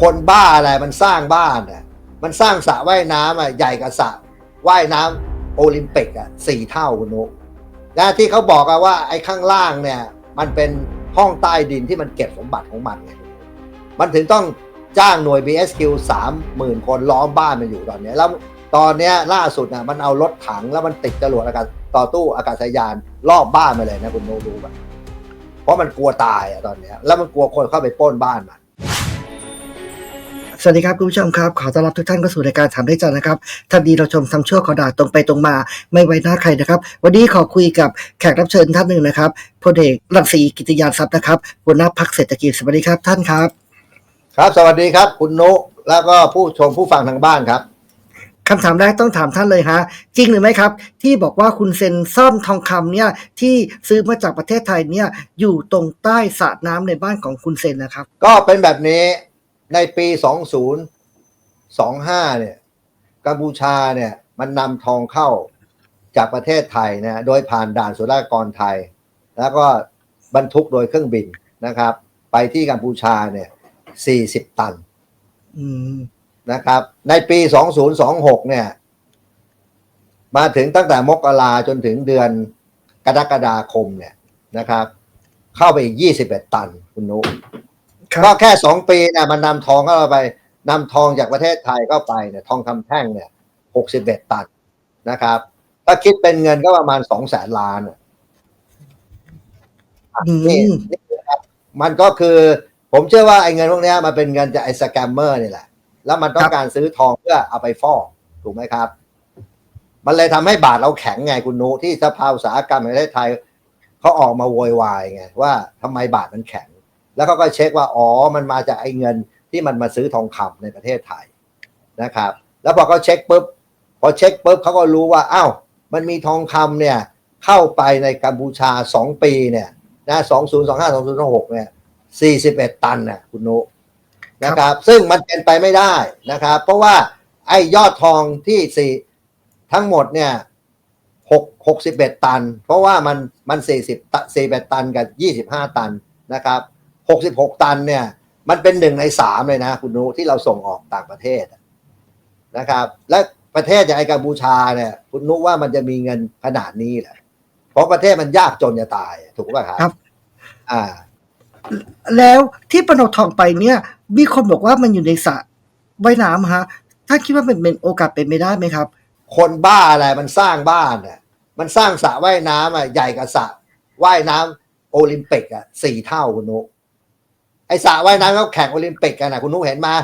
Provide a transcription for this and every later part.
คนบ้าอะไรมันสร้างบ้านอะมันสร้างสระว่ายน้ำอะใหญ่กว่าสระว่ายน้ำโอลิมปิกอะสี่เท่าคุณนุกนะที่เขาบอกอะว่าไอ้ข้างล่างเนี่ย มันเป็นห้องใต้ดินที่มันเก็บสมบัติของมันไงมันถึงต้องจ้างหน่วย BSQ สามหมื่นคนล้อมบ้านมันอยู่ตอนนี้แล้วตอนนี้ล่าสุดนะมันเอารถถังแล้วมันติดจรวดอากาศต่อตู้อากาศยานรอบบ้านมาเลยนะคุณโนรู้ป่ะเพราะมันกลัวตายอะตอนนี้แล้วมันกลัวคนเข้าไปป้นบ้านมัน วัสดีครับคุณผู้ชมครับ ขอต้อนรับทุกท่านเข้าสู่รายการถามได้จันนะครับท่านดีเราชมทำชั่วขอด่าตรงไปตรงมาไม่ไว้หน้าใครนะครับ วันนี้ขอคุยกับแขกรับเชิญท่านหนึ่งนะครับพลเอกรังสีกิติยานทรัพย์นะครับหัวหน้าพักเศรษฐกิจสวัสดีครับท่านครับ ครับ สวัสดีครับ คุณนุแล้วก็ผู้ชมผู้ฟังทางบ้านครับคำถามแรกต้องถามท่านเลยฮะจริงหรือไม่ครับ ที่บอกว่าคุณเซ็นซ่อมทองคำเนี่ยที่ซื้อมาจากประเทศไทยเนี่ยอยู่ตรงใต้สระน้ำในบ้านของคุณเซ็นนะครับ ก็เป็นแบบนี้ ในปี 2025 เนี่ยกัมพูชาเนี่ยมันนำทองเข้าจากประเทศไทยนะโดยผ่านด่านศุลกากรไทย แล้วก็บรรทุกโดยเครื่องบินนะครับ ไปที่กัมพูชาเนี่ย 40 ตันอืมนะครับ ในปี 2026 เนี่ย มาถึงตั้งแต่มกราจนถึงเดือนกรกฎาคมเนี่ยนะครับ เข้าไปอีก 21 ตันคุณนุครั ก็บแค่สองปีเนี่ยมันนำทองเข้าไปนำทองจากประเทศไทยเข้าไปเนี่ยทองคำแท่งเนี่ยหกสิบเอ็ดตันนะครับ ถ้าคิดเป็นเงินก็ประมาณสองแสนล้านอะอืนี่มนี่นะครับมันก็คือ ผมเชื่อว่าไอ้เงินพวกเนี้ยมันเป็นเงินจากไอ้สแกมเมอร์นี่แหละ แล้วมันต้องการซื้อทองเพื่อเอาไปฟอกถูกไหมครับ มันเลยทำให้บาทเราแข็งไงคุณนุที่สภาอุตสาหกรรมแห่งประเทศไทยเขาออกมาโวยวายไงว่าทำไมบาทมันแข็ง แล้วเขาก็เช็คว่าอ๋อมันมาจากไอ้เงินที่มันมาซื้อทองคำในประเทศไทยนะครับ แล้วพอเขาเช็คปุ๊บพอเช็คปุ๊บเขาก็รู้ว่าอ้าวมันมีทองคำเนี่ยเข้าไปในกัมพูชาสองปีเนี่ยนะสองศูนย์สองห้าสองศูนย์สองหกเนี่ยสี่สิบเอ็ดตันน่ะคุณนุนะครับ ซึ่งมันเป็นไปไม่ได้นะครับ เพราะว่าไอ้ยอดทองที่สี่ทั้งหมดเนี่ยหกหกสิบเอ็ดตัน เพราะว่ามันมันสี่สิบสี่เอ็ดตันกับยี่สิบห้าตันนะครับ หกสิบหกตันเนี่ย มันเป็นหนึ่งในสามเลยนะ คุณนุที่เราส่งออกต่างประเทศนะครับ และประเทศอย่างไอ้กัมพูชาเนี่ย คุณนุว่ามันจะมีเงินขนาดนี้แหละเพราะประเทศมันยากจนจะตายถูกป่ะครับครับ อ่า แล้วที่ปนกทองไปเนี่ย มีคนบอกว่ามันอยู่ในสระว่ายน้ำฮะถ้านคิดว่าเป็นเป็นโอกาสเป็นไม่ได้ไหมครับ คนบ้าอะไรมันสร้างบ้านอะมันสร้างสระว่ายน้ำอะใหญ่กว่าสระว่ายน้ำโอลิมปิกอะสี่เท่าคุณนุ ไอสระว่ายน้ำเขาแข่งโอลิมปิกกันนะคุณนุเห็นมา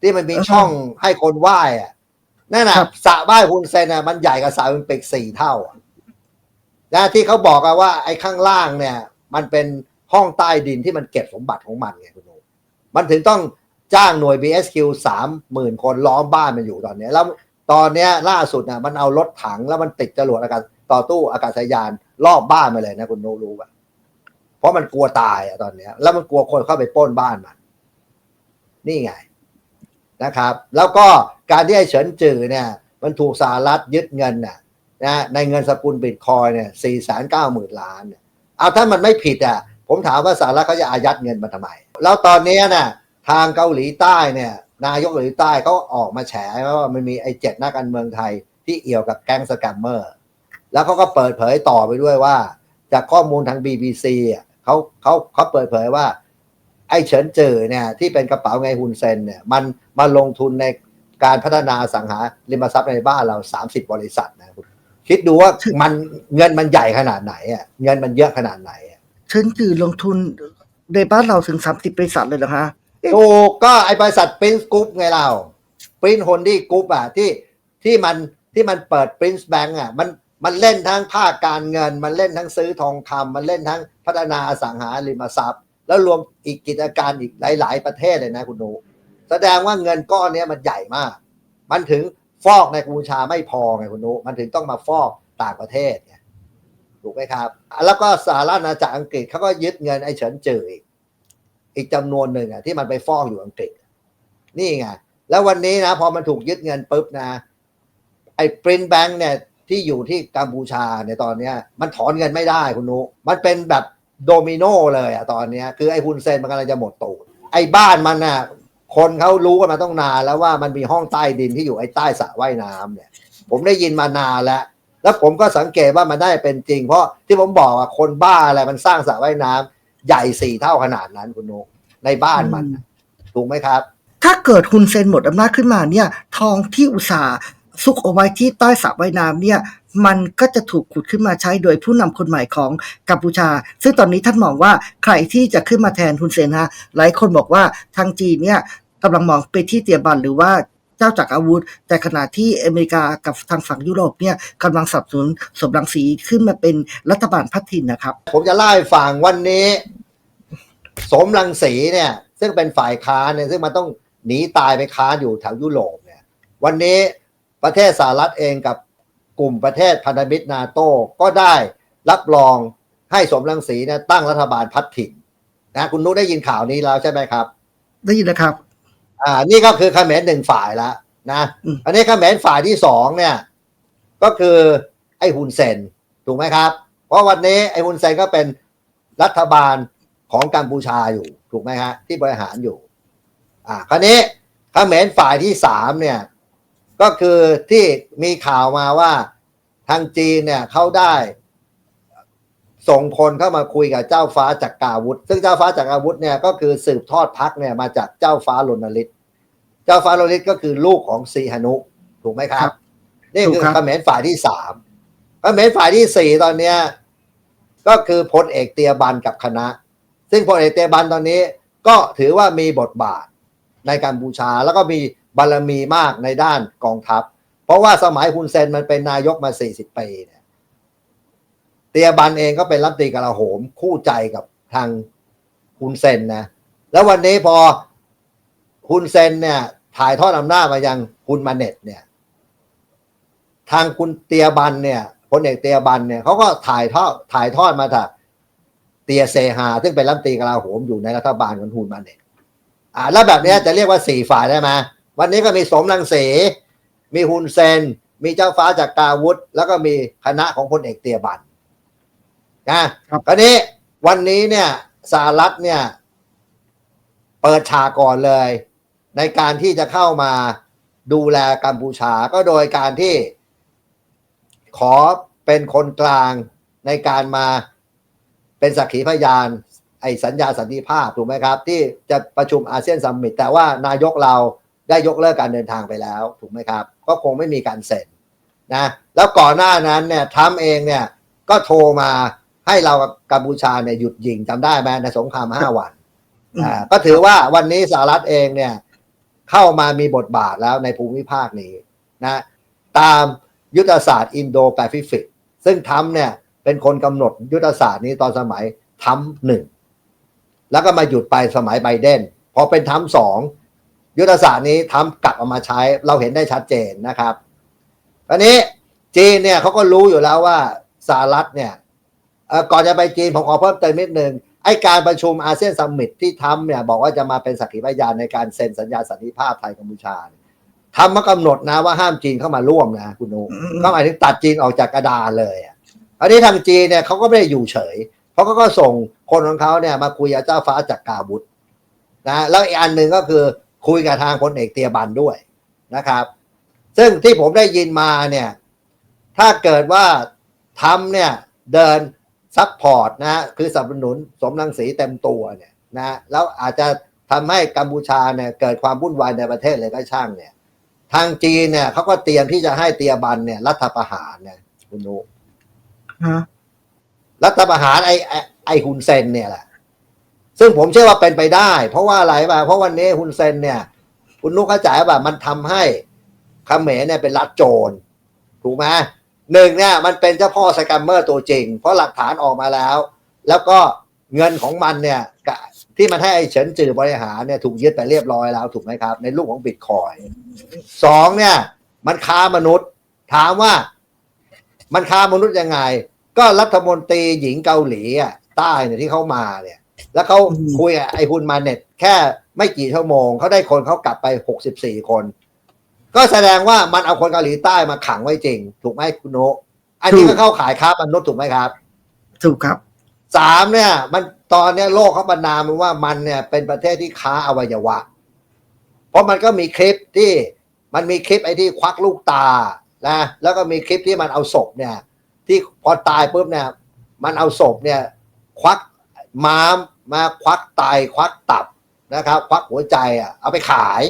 ที่มันมีเออช่องให้คนว่ายอะนั่นน่ะครับสระว่ายคุณเซนอะมันใหญ่กว่าสระโอลิมปิกสี่เท่าอะนะที่เขาบอกอะว่า ไอ้ข้างล่างเนี่ย มันเป็นห้องใต้ดินที่มันเก็บสมบัติของมันไงคุณนุมันถึงต้องจ้างหน่วย BSQ สามหมื่นคนล้อมบ้านมันอยู่ตอนเนี้ยแล้วตอนเนี้ยล่าสุดน่ะมันเอารถถังแล้วมันติดจรวดอากาศต่อตู้อากาศยานรอบบ้านมาเลยนะคุณโนรู้ป่ะเพ ราะมันกลัวตายอะตอนเนี้ย แล้วมันกลัวคนเข้าไปป้นบ้านมัน นี่ไงนะครับ แล้วก็การที่ไอ้เฉินจือเนี่ย มันถูกสหรัฐยึดเงินน่ะนะในเงินสกุลบิตคอยเนี่ยสี่แสนเก้าหมื่นล้านเนี่ยเอาถ้ามันไม่ผิดอะผมถามว่าสหรัฐเขาจะอายัดเงินมาทำไม แล้วตอนนี้น่ะทางเกาหลีใต้เนี่ย นายกเกาหลีใต้เขาออกมาแฉว่ามันมีไอ้เจ็ดนักการเมืองไทยที่เอี่ยวกับแก๊งสแกมเมอร์ แล้วเขาก็เปิดเผยต่อไปด้วยว่า จากข้อมูลทาง BBC อะ เขาเขาเขาเปิดเผยว่า ไอ้เฉินเจอเนี่ย ที่เป็นกระเป๋าไงฮุนเซนเนี่ย มันมาลงทุนในการพัฒนาอสังหาริมทรัพย์ในบ้านเรา 30 บริษัทนะคุณคิดดูว่ามันเงินมันใหญ่ขนาดไหนอะเงินมันเยอะขนาดไหนอะเชิญจือลงทุนในบ้านเราถึงสามสิบบริษัทเลยเหรอฮะถูกก็ไอบริษัทปรินซ์กรุ๊ปไงเราปรินซ์ฮนดี้กรุ๊ปอะที่ที่มันที่มันเปิดปรินซ์แบงก์อะมัน มันเล่นทั้งภาคการเงิน มันเล่นทั้งซื้อทองคำมันเล่นทั้งพัฒนาอสังหาริมทรัพย์ แล้วรวมอีกกิจการอีกหลาย ๆ ประเทศเลยนะคุณหนู แสดงว่าเงินก้อนนี้มันใหญ่มาก มันถึงฟอกในกัมพูชาไม่พอไงคุณหนู มันถึงต้องมาฟอกต่างประเทศไงถูกไหมครับ แล้วก็สหรัฐอาณาจักรอังกฤษเขาก็ยึดเงินไอ้เฉินจืออีกอีกจำนวนหนึ่งอะที่มันไปฟองอยู่อังกฤษ นี่ไงแล้ววันนี้นะพอมันถูกยึดเงินปุ๊บนะไอ้ปรินแบงค์เนี่ย ที่อยู่ที่กัมพูชาเนี่ยตอนเนี้ยมันถอนเงินไม่ได้คุณนุมันเป็นแบบโดมิโนเลยอะตอนเนี้ยคือไอ้ฮุนเซนมันกำลังจะหมดตูดไอ้บ้านมันน่ะคนเขารู้กันมาต้องนานแล้วว่ามันมีห้องใต้ดินที่อยู่ไอ้ใต้สระว่ายน้ำเนี่ย ผมได้ยินมานานแล้ว แล้วผมก็สังเกตว่ามันได้เป็นจริง เพราะที่ผมบอกว่าคนบ้าอะไรมันสร้างสระว่ายน้ำใหญ่สี่เท่าขนาดนั้นคุณนุกในบ้านมันน่ะถูกไหมครับ ถ้าเกิดฮุนเซนหมดอำนาจขึ้นมาเนี่ย ทองที่อุตสาห์ ซุกเอาไว้ที่ใต้สระว่ายน้ำเนี่ยมันก็จะถูกขุดขึ้นมาใช้โดยผู้นำคนใหม่ของกัมพูชา ซึ่งตอนนี้ท่านมองว่าใครที่จะขึ้นมาแทนฮุนเซนฮะหลายคนบอกว่าทางจีนเนี่ยกำลังมองไปที่เตียบันหรือว่าเจ้าจักรอาวุธ แต่ขณะที่อเมริกากับทางฝั่งยุโรปเนี่ยกำลังสับสนสมรังสีขึ้นมาเป็นรัฐบาลพัฒทินนะครับ ผมจะเล่าให้ฟังวันนี้ สมรังสีเนี่ย ซึ่งเป็นฝ่ายค้านเนี่ยซึ่งมันต้องหนีตายไปค้านอยู่แถวยุโรปเนี่ย วันนี้ ประเทศสหรัฐเองกับกลุ่มประเทศพันธมิตรนาโต้ก็ได้รับรองให้สมรังสีเนี่ยตั้งรัฐบาลพัฒถิ่นนะคุณนุกได้ยินข่าวนี้แล้วใช่ไหมครับ ได้ยินนะครับ อ่า นี่ก็คือเขมรหนึ่งฝ่ายแล้วนะอืมอันนี้เขมรฝ่ายที่สองเนี่ย ก็คือไอ้ฮุนเซนถูกไหมครับ เพราะวันนี้ไอ้ฮุนเซนก็เป็นรัฐบาลของกัมพูชาอยู่ ถูกไหมฮะ ที่บริหารอยู่ อ่า คราวนี้เขมรฝ่ายที่สามเนี่ย ก็คือที่มีข่าวมาว่าทางจีนเนี่ยเขาได้ ส่งคนเข้ามาคุยกับเจ้าฟ้าจักราวุธ ซึ่งเจ้าฟ้าจักราวุธเนี่ยก็คือสืบทอดพักเนี่ยมาจากเจ้าฟ้ารณฤทธิ์เจ้าฟ้ารณฤทธิ์ก็คือลูกของซีฮานุ ถูกไหมครัครับบนี่ถูคืกอครับเขมรฝ่ายที่สามเขมรฝ่ายที่สี่ตอนเนี้ยก็คือพลเอกเตียบันกับคณะ ซึ่งพลเอกเตียบันตอนนี้ก็ถือว่ามีบทบาทในการบูชาแล้วก็มี บารมีมากในด้านกองทัพ เพราะว่าสมัยฮุนเซนมันเป็นนายกมา 40 ปีเนี่ยเตียบันเองก็เป็นรัฐมนตรีกลาโหมคู่ใจกับทางฮุนเซนนะ แล้ววันนี้พอฮุนเซนเนี่ย ถ่ายทอดอำนาจมายังฮุนมาเน็ตเนี่ย ทางคุณเตียบันเนี่ยพลเอกเตียบันเนี่ยเขาก็ถ่ายทอดถ่ายทอดมาจากเตียเซฮาซึ่งเป็นรัฐมนตรีกลาโหมอยู่ในรัฐบาลของฮุนมาเน็ตอ่าแล้วแบบนี้จะเรียกว่าสี่ฝ่ายได้ไหม วันนี้ก็มีสมรังสีมีฮุนเซน มีเจ้าฟ้าจากกาวุธ แล้วก็มีคณะของพลเอกเตียบันนะครับคราวนี้วันนี้เนี่ยสหรัฐเนี่ย เปิดฉากก่อนเลย ในการที่จะเข้ามาดูแลกัมพูชาก็โดยการที่ขอเป็นคนกลางในการมาเป็นสักขีพยาน ไอ้สัญญาสันติภาพถูกไหมครับ ที่จะประชุมอาเซียนซัมมิตแต่ว่านายกเรา ได้ยกเลิกการเดินทางไปแล้วถูกไหมครับ ก็คงไม่มีการเซ็นนะแล้วก่อนหน้านั้นเนี่ยทรัมป์เองเนี่ยก็โทรมาให้เรากับกัมพูชาเนี่ยหยุดยิงจำได้ไหมในสงครามห้าวันอืมอ่าก็ถือว่าวันนี้สหรัฐเองเนี่ย เข้ามามีบทบาทแล้วในภูมิภาคนี้นะตามยุทธศาสตร์อินโดแปซิฟิกซึ่งทำเนี่ยเป็นคนกำหนดยุทธศาสตร์นี้ตอนสมัยทำหนึ่งแล้วก็มาหยุดไปสมัยไบเดนพอเป็นทำสอง ยุทธศาสตร์นี้ทำกลับเอามาใช้เราเห็นได้ชัดเจนนะครับอันนี้จีนเนี่ยเขาก็รู้อยู่แล้วว่าสหรัฐเนี่ยเอ่อก่อนจะไปจีนผมขอเพิ่มเติมนิดนึงไอการประชุมอาเซียนซัมมิตที่ทำเนี่ยบอกว่าจะมาเป็นสักขีพยานในการเซ็นสัญญาสันติภาพไทยกัมพูชาเนี่ยทำมากำหนดนะว่าห้ามจีนเข้ามาร่วมนะคุณนุอืมก็หมายถึงตัดจีนออกจากกระดานเลยอะอันนี้ทางจีนเนี่ยเขาก็ไม่ได้อยู่เฉยเขาก็ก็ส่งคนของเขาเนี่ยมาคุยกับเจ้าฟ้าจากกาบุตรนะแล้วอีกอันหนึ่งก็คือ คุยกับทางพลเอกเตียบันด้วยนะครับ ซึ่งที่ผมได้ยินมาเนี่ย ถ้าเกิดว่าทำเนี่ยเดินซัพพอร์ตนะฮะคือสนับสนุนสมรังสีเต็มตัวเนี่ยนะแล้วอาจจะทำให้กัมพูชาเนี่ยเกิดความวุ่นวายในประเทศเลยก็ช่างเนี่ย ทางจีนเนี่ยเขาก็เตรียมที่จะให้เตียบันเนี่ย รัฐประหารเนี่ยคุณนุฮะรัฐประหารไอไอ้ไอฮุนเซนเนี่ยแหละ ซึ่งผมเชื่อว่าเป็นไปได้ เพราะว่าอะไรป่ะเพราะวันนี้ฮุนเซนเนี่ย คุณนุกเข้าใจว่ามันทำให้เขมรเนี่ยเป็นรัฐโจรถูกไหมหนึ่งเนี่ยมันเป็นเจ้าพ่อสแกมเมอร์ตัวจริง เพราะหลักฐานออกมาแล้ว แล้วก็เงินของมันเนี่ยที่มันให้ไอ้เฉินจือบริหารเนี่ยถูกยึดไปเรียบร้อยแล้วถูกไหมครับ ในรูปของบิตคอยสองเนี่ย มันค้ามนุษย์ ถามว่า มันค้ามนุษย์ยังไง ก็รัฐมนตรีหญิงเกาหลีอะใต้เนี่ยที่เขามาเนี่ย แล้วเขาคุยกับไอ้ฮุนมาเน็ตแค่ไม่กี่ชั่วโมงเขาได้คนเขากลับไปหกสิบสี่คน ก็แสดงว่ามันเอาคนเกาหลีใต้มาขังไว้จริง ถูกไหมคุณโนะอันนี้ก็เข้าขายค้ามนุษย์ถูกไหมครับ ถูกครับสามเนี่ย มันตอนเนี้ยโลกเขาประนามมันว่ามันเนี่ย เป็นประเทศที่ค้าอวัยวะ เพราะมันก็มีคลิปที่มันมีคลิปไอ้ที่ควักลูกตานะแล้วก็มีคลิปที่มันเอาศพเนี่ย ที่พอตายปุ๊บเนี่ย มันเอาศพเนี่ย ควัก ม้ามมาควักไตควักตับนะครับ ควักหัวใจอะเอาไปขาย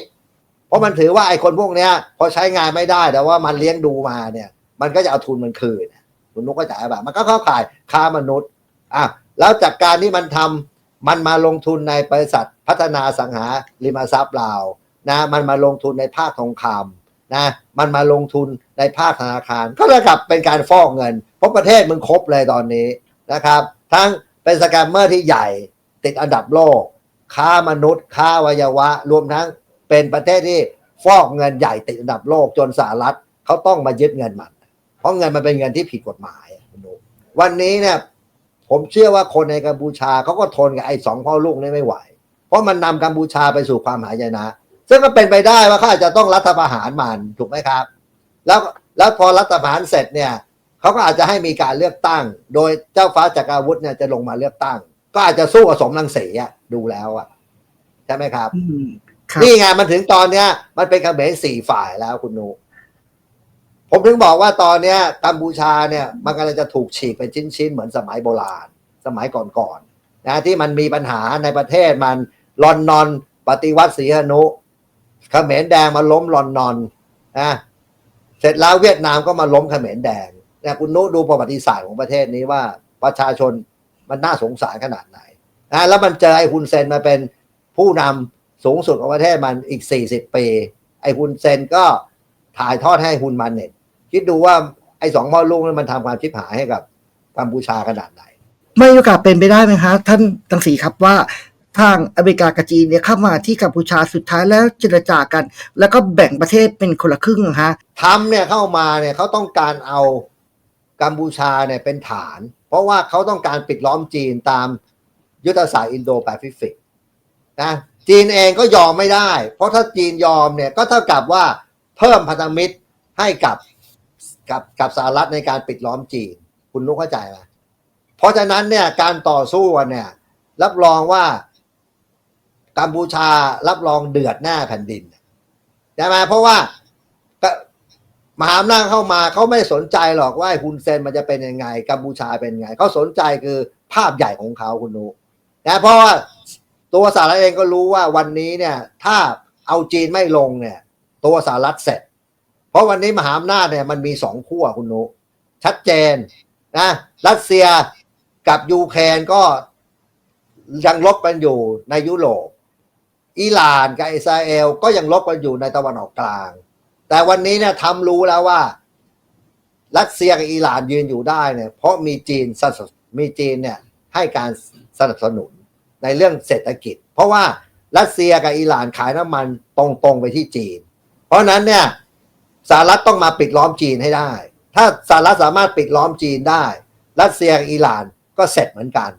เพราะมันถือว่าไอ้คนพวกเนี้ย พอใช้งานไม่ได้แต่ว่ามันเลี้ยงดูมาเนี่ย มันก็จะเอาทุนมันคืนคุณนุกก็จ่ายแบบมันก็เข้าขายค้ามนุษย์อะแล้วจากการที่มันทำมันมาลงทุนในบริษัทพัฒนาสังหาริมทรัพย์ลาวนะมันมาลงทุนในภาคทองคำนะมันมาลงทุนในภาคธนาคาร ก็เท่ากับเป็นการฟอกเงิน เพราะประเทศมึงครบเลยตอนนี้นะครับ ทั้ง เป็นสแกมเมอร์ที่ใหญ่ ติดอันดับโลก ค้ามนุษย์ ค้าวัยวะ รวมทั้งเป็นประเทศที่ฟอกเงินใหญ่ติดอันดับโลกจนสหรัฐเขาต้องมายึดเงินมัน เพราะเงินมันเป็นเงินที่ผิดกฎหมายวันนี้เนี่ยผมเชื่อว่าคนในกัมพูชาเขาก็ทนกับไอ้สองพ่อลูกนี้ไม่ไหว เพราะมันนำกัมพูชาไปสู่ความหายนะ ซึ่งก็เป็นไปได้ว่าเขาอาจจะต้องรัฐประหารมันถูกไหมครับ แล้วแล้วพอรัฐประหารเสร็จเนี่ย เขาก็อาจจะให้มีการเลือกตั้ง โดยเจ้าฟ้าจักราวุธเนี่ยจะลงมาเลือกตั้ง ก็อาจจะสู้กับสมรังสีอะดูแล้วอะใช่ไหมครับอืมครับนี่ไงมันถึงตอนเนี้ย มันเป็นเขมรสี่ฝ่ายแล้วคุณนูผมถึงบอกว่าตอนเนี้ยกัมพูชาเนี่ยมันกำลังจะถูกฉีกเป็นชิ้นๆเหมือนสมัยโบราณ สมัยก่อนๆนะที่มันมีปัญหาในประเทศมันลอนนอนปฏิวัติศรีหนุเขมรแดงมาล้มลอนนอนนะเสร็จแล้วเวียดนามก็มาล้มเขมรแดงเนี่ยคุณนุดูประวัติศาสตร์ของประเทศนี้ว่าประชาชนมันน่าสงสารขนาดไหนนะแล้วมันเจอไอ้ฮุนเซนมาเป็นผู้นำสูงสุดของประเทศมันอีก 40 ปี ไอ้ฮุนเซนก็ถ่ายทอดให้ฮุนมันเน็ตคิดดูว่าไอ้สองพ่อลูกนั้นมันทำความชิบหายให้กับกัมพูชาขนาดไหน ไม่มีโอกาสเป็นไปได้ไหมคะท่านตังสีครับว่าทางอเมริกากับจีนเนี่ยเข้ามาที่กัมพูชาสุดท้ายแล้วเจรจากัน แล้วก็แบ่งประเทศเป็นคนละครึ่งนะฮะทำเนี่ยเข้ามาเนี่ยเขาต้องการเอา กัมพูชาเนี่ยเป็นฐาน เพราะว่าเขาต้องการปิดล้อมจีนตามยุทธศาสตร์อินโดแปซิฟิกนะจีนเองก็ยอมไม่ได้ เพราะถ้าจีนยอมเนี่ยก็เท่ากับว่าเพิ่มพันธมิตรให้กับกับกับสหรัฐในการปิดล้อมจีน คุณนุกเข้าใจไหมเพราะฉะนั้นเนี่ยการต่อสู้เนี่ยรับรองว่ากัมพูชารับรองเดือดหน้าแผ่นดินใช่ไหมเพราะว่า มหาอำนาจเข้ามาเขาไม่สนใจหรอกว่าฮุนเซนมันจะเป็นยังไง กัมพูชาเป็นยังไงเขาสนใจคือภาพใหญ่ของเขาคุณนุนะเพราะว่าตัวสหรัฐเองก็รู้ว่าวันนี้เนี่ยถ้าเอาจีนไม่ลงเนี่ย ตัวสหรัฐเสร็จ เพราะวันนี้มหาอำนาจเนี่ยมันมีสองขั้วคุณนุชัดเจนนะรัสเซียกับยูเครนก็ยังลบกันอยู่ในยุโรปอิหร่านกับอิสราเอลก็ยังลบกันอยู่ในตะวันออกกลาง แต่วันนี้เนี่ยทำรู้แล้วว่า รัสเซียกับอิหร่านยืนอยู่ได้เนี่ย เพราะมีจีนสนับมีจีนเนี่ยให้การสนับสนุนในเรื่องเศรษฐกิจ เพราะว่ารัสเซียกับอิหร่านขายน้ำมันตรงๆไปที่จีน เพราะนั้นเนี่ยสหรัฐต้องมาปิดล้อมจีนให้ได้ ถ้าสหรัฐสามารถปิดล้อมจีนได้ รัสเซียกับอิหร่านก็เสร็จเหมือนกัน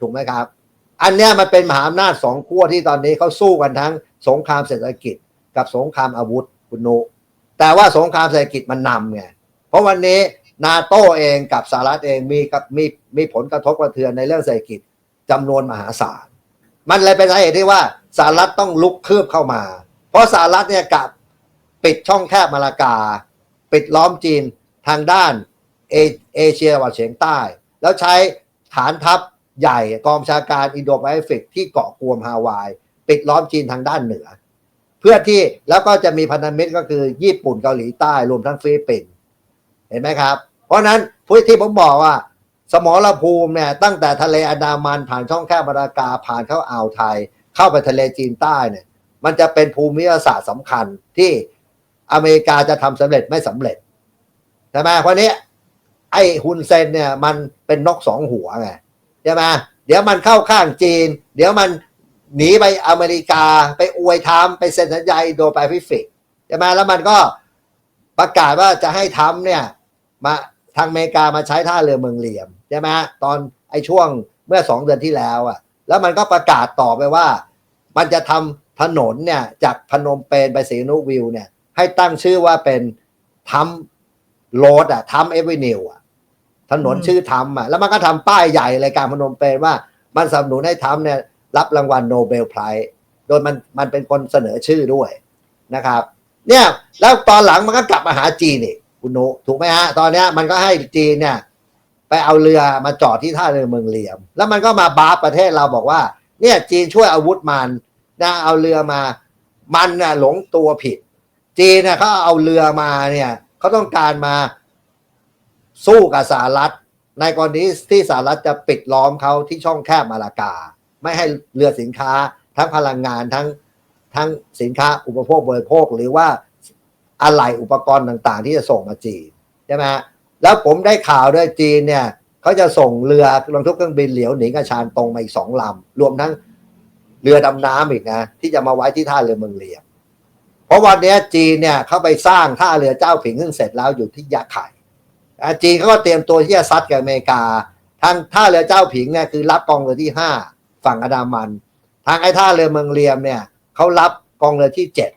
ถูกไหมครับ อันเนี้ยมันเป็นมหาอำนาจสองขั้วที่ตอนนี้เขาสู้กันทั้งสงครามเศรษฐกิจกับสงครามอาวุธคุณโน แต่ว่าสงครามเศรษฐกิจมันนำไงเพราะวันนี้นาโตเองกับสหรัฐเองมีกับมีมีผลกระทบกระเทือนในเรื่องเศรษฐกิจจำนวนมหาศาล มันเลยเป็นสาเหตุที่ว่าสหรัฐต้องลุกคืบเข้ามา เพราะสหรัฐเนี่ยกับปิดช่องแคบมาลากา ปิดล้อมจีนทางด้านเอเอเชียตะวันออกเฉียงใต้ แล้วใช้ฐานทัพใหญ่กองชาการอินโดแปซิฟิกที่เกาะกวมฮาวาย ปิดล้อมจีนทางด้านเหนือ เพื่อที่แล้วก็จะมีพันธมิตรก็คือญี่ปุ่นเกาหลีใต้รวมทั้งฟิลิปปินส์เห็นไหมครับ เพราะนั้นพูดที่ผมบอกว่า สมรภูมิเนี่ยตั้งแต่ทะเลอันดามันผ่านช่องแคบมาลากาผ่านเข้าอ่าวไทย เข้าไปทะเลจีนใต้เนี่ย มันจะเป็นภูมิศาสตร์สำคัญที่อเมริกาจะทำสำเร็จไม่สำเร็จใช่ไหมเพราะนี้ไอ้ฮุนเซนเนี่ยมันเป็นนกสองหัวไงใช่ไหมเดี๋ยวมันเข้าข้างจีน เดี๋ยวมัน หนีไปอเมริกาไปอวยทำไปเซ็นสัญญาอินโดแปซิฟิกใช่ไหมแล้วมันก็ประกาศว่าจะให้ทำเนี่ยมาทางอเมริกามาใช้ท่าเรือเมืองเหลี่ยมใช่ไหมตอนไอ้ช่วงเมื่อสองเดือนที่แล้วอะ่ะ แล้วมันก็ประกาศต่อไปว่า มันจะทำถนนเนี่ยจากพนมเปญไปสีนุวิวเนี่ย ให้ตั้งชื่อว่าเป็นทำโรดอะทำเอเวนิวอะถนนชื่อทำอะแล้วมันก็ทำป้ายใหญ่รายการพนมเปญว่ามันสนับสนุนให้ทำเนี่ย รับรางวัลโนเบลไพรส์โดยมันมันเป็นคนเสนอชื่อด้วยนะครับ เนี่ยแล้วตอนหลังมันก็กลับมาหาจีนอีกคุณโนถูกไหมฮะตอนนี้มันก็ให้จีนเนี่ยไปเอาเรือมาจอดที่ท่าเรือเมืองเหลี่ยม แล้วมันก็มาบาร์ประเทศเราบอกว่า เนี่ยจีนช่วยอาวุธมันนะเอาเรือมามันน่ะหลงตัวผิด จีนน่ะเขาเอาเรือมาเนี่ยเขาต้องการมาสู้กับสหรัฐ ในกรณีที่สหรัฐจะปิดล้อมเขาที่ช่องแคบมาลากา ไม่ให้เรือสินค้าทั้งพลังงานทั้งทั้งสินค้าอุปโภคบริโภค หรือว่าอะไหล่อุปกรณ์ต่างๆ ที่จะส่งมาจีนใช่ไหมฮะแล้วผมได้ข่าวด้วยจีนเนี่ยเขาจะส่งเรือบรรทุกเครื่องบินเหลียวหนิงกับชานตรงมาอีกสองลำรวมทั้งเรือดำน้ำอีกนะที่จะมาไว้ที่ท่าเรือเมืองเหลียมเพราะวันนี้จีนเนี่ยเขาไปสร้างท่าเรือเจ้าผิงซึ่งเสร็จแล้วอยู่ที่ยะไข่จีนเขาก็เตรียมตัวที่จะซัดกับอเมริกาทางท่าเรือเจ้าผิงเนี่ยคือรับกองเรือที่ห้า ฝั่งอันดามัน ทางไอ้ท่าเรือเมืองเรียมเนี่ยเขารับกองเรือที่เจ็ด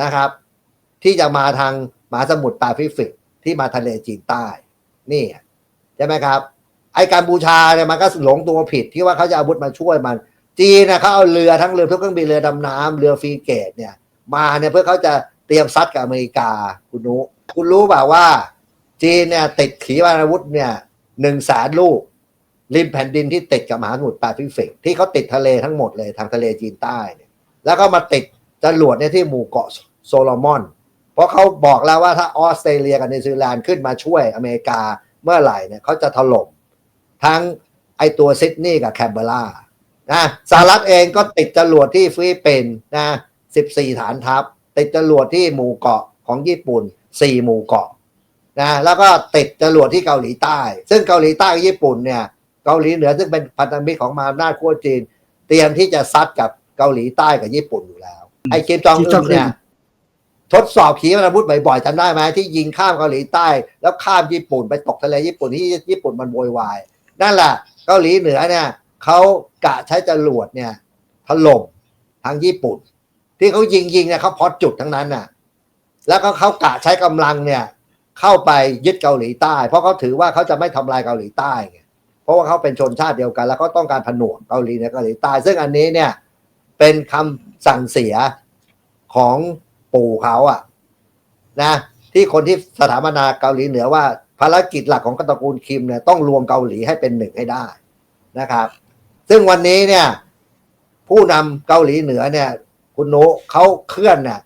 นะครับ ที่จะมาทางมหาสมุทรแปซิฟิกที่มาทะเลจีนใต้ นี่ใช่ไหมครับ ไอ้กัมพูชาเนี่ยมันก็หลงตัวผิดที่ว่าเขาจะเอาวุธมาช่วยมัน จีนนะเขาเอาเรือทั้งเรือทุกเครื่องบินเรือดำน้ำเรือฟรีเกตเนี่ยมาเนี่ยเพื่อเขาจะเตรียมซัดกับอเมริกาคุณนุคุณรู้เปล่าว่า จีนเนี่ยติดขีปนาวุธเนี่ยหนึ่งแสนลูก ริมแผ่นดินที่ติดกับมหาสมุทรแปซิฟิก ที่เขาติดทะเลทั้งหมดเลยทางทะเลจีนใต้เนี่ยแล้วก็มาติดจรวดเนี่ยที่หมู่เกาะโซโลมอน เพราะเขาบอกแล้วว่าถ้าออสเตรเลียกับนิวซีแลนด์ขึ้นมาช่วยอเมริกาเมื่อไหร่เนี่ยเขาจะถล่มทั้งไอตัวซิดนีย์กับแคนเบอร์รา นะสหรัฐเองก็ติดจรวดที่ฟิลิปปินส์นะ 14 ฐานทัพ ติดจรวดที่หมู่เกาะของญี่ปุ่น 4 หมู่เกาะ นะ แล้วก็ติดจรวดที่เกาหลีใต้ ซึ่งเกาหลีใต้กับญี่ปุ่นเนี่ย เกาหลีเหนือซึ่งเป็นพันธมิตรของมหาอำนาจขั้วจีน เตรียมที่จะซัดกับเกาหลีใต้กับญี่ปุ่นอยู่แล้ว ไอ้คิมจองคิมจอึองนอึนเนี่ยทดสอบขีปนาวุธบ่อยๆจำได้ไหมที่ยิงข้ามเกาหลีใต้ แล้วข้ามญี่ปุ่นไปตกทะเลญี่ปุ่นที่ญี่ปุ่นมันโวยวายนั่นแหละเกาหลีเหนือเนี่ยเขากะใช้จรวดเนี่ยถล่มทางญี่ปุ่น ที่เขายิงยิงเนี่ยเขาพอดจุดทั้งนั้นน่ะ แล้วก็เขากะใช้กำลังเนี่ย เข้าไปยึดเกาหลีใต้ เพราะเขาถือว่าเขาจะไม่ทำลายเกาหลีใต้ไงเพ ราะว่าเขาเป็นชนชาติเดียวกัน แล้วเขาต้องการผนวกเกาหลีเหนือเกาหลีใต้ซึ่งอันนี้เนี่ย เป็นคำสั่งเสียของปู่เขาอะนะ ที่คนที่สถาปนาเกาหลีเหนือว่าภารกิจหลักของตระกูลคิมเนี่ยต้องรวมเกาหลีให้เป็นหนึ่งให้ได้นะครับ ซึ่งวันนี้เนี่ย ผู้นำเกาหลีเหนือเนี่ย คุณโนเขาเคลื่อนเนี่ย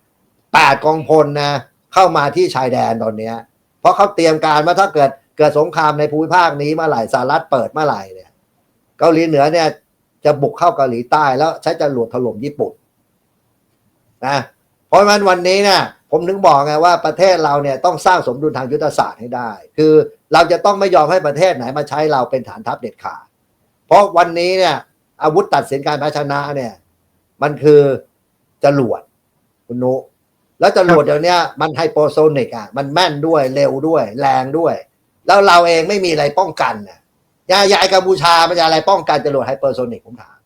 แปดกองพลนะเข้ามาที่ชายแดนตอนเนี้ย เพราะเขาเตรียมการว่าถ้าเกิด เกิดสงครามในภูมิภาคนี้เมื่อไหร่สหรัฐเปิดเมื่อไหร่เนี่ย เกาหลีเหนือเนี่ยจะบุกเข้าเกาหลีใต้แล้วใช้จรวดถล่มญี่ปุ่นนะเพราะฉะนั้นวันนี้เนี่ยผมถึงบอกไงว่าประเทศเราเนี่ยต้องสร้างสมดุลทางยุทธศาสตร์ให้ได้ คือเราจะต้องไม่ยอมให้ประเทศไหนมาใช้เราเป็นฐานทัพเด็ดขาดเพราะวันนี้เนี่ยอาวุธตัดสินการพ้ชนะเนี่ย มันคือจรวดคุณนุแล้วจรวดเดี๋ยวเนี้ยมันไฮโปโซนิกอะมันแม่นด้วยเร็วด้วย แรงด้วย แล้วเราเองไม่มีอะไรป้องกันน่ะยายายกัมพูชามันจะอะไรป้องกันจรวดไฮเปอร์โซนิกผมถาม